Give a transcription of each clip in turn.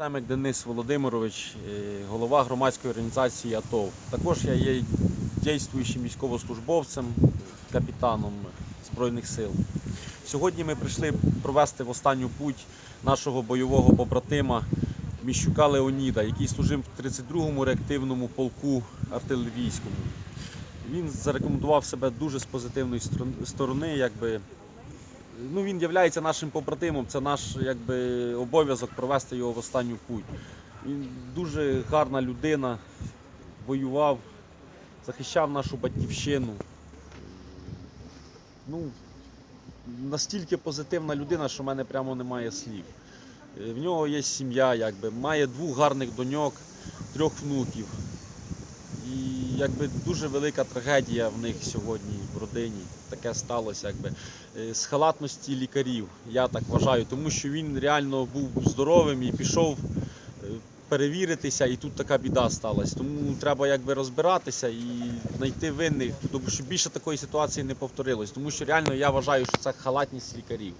Семик Денис Володимирович, е, голова громадської організації АТОВ. Також я є дійствуючим військовослужбовцем, капітаном Збройних сил. Сьогодні ми прийшли провести в останню путь нашого бойового побратима Міщука Леоніда, який служив в 32-му реактивному полку артилерійському. Він зарекомендував себе дуже з позитивної сторони, якби ну, він є нашим побратимом, це наш якби, обов'язок провести його в останню путь. Він дуже гарна людина, воював, захищав нашу батьківщину. Ну, настільки позитивна людина, що в мене прямо немає слів. Е, В нього є сім'я, якби, має двох гарних доньок, трьох внуків. І якби дуже велика трагедія в них сьогодні в родині. Таке сталося, якби Е, з халатності лікарів. Я так вважаю, тому що він реально був здоровим і пішов е, перевіритися, і тут така біда сталася. Тому треба якби розбиратися і знайти винних, тому що більше такої ситуації не повторилось. Тому що реально я вважаю, що це халатність лікарів.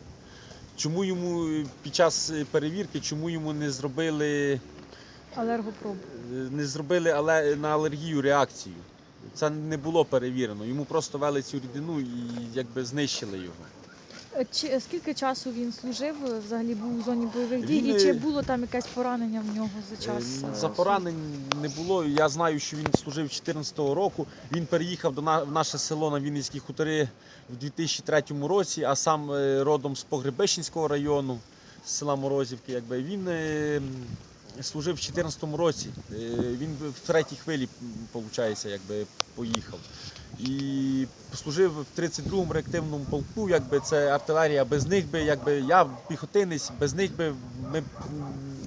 Чому йому е, під час перевірки, чому йому не зробили Алергопробу. Е, не зробили але на алергію реакцію. Це не було перевірено. Йому просто вели цю рідину і якби знищили його. Е, Чи скільки часу він служив? е, Взагалі був у зоні бойових дій, Він, і чи е, було там якесь поранення в нього за час? Е, е, За поранень не було. Я знаю, що він служив 14-го року. Він переїхав до на- в наше село на Вінницькі хутори в 2003 році, а сам е, родом з Погребищенського району, з села Морозівки. Якби він е, служив в 14-му році. Е, Він в третій хвилі, виходить, якби поїхав. І служив в 32-му реактивному полку, якби це артилерія. Без них би, якби я піхотинець, без них би ми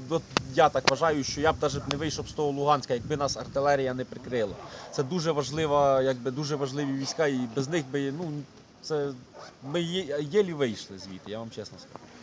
от я так вважаю, що я б навіть не вийшов з того Луганська, якби нас артилерія не прикрила. Це дуже важлива, якби дуже важливі війська, і без них би ну це ми є- єлі вийшли звідти, я вам чесно скажу.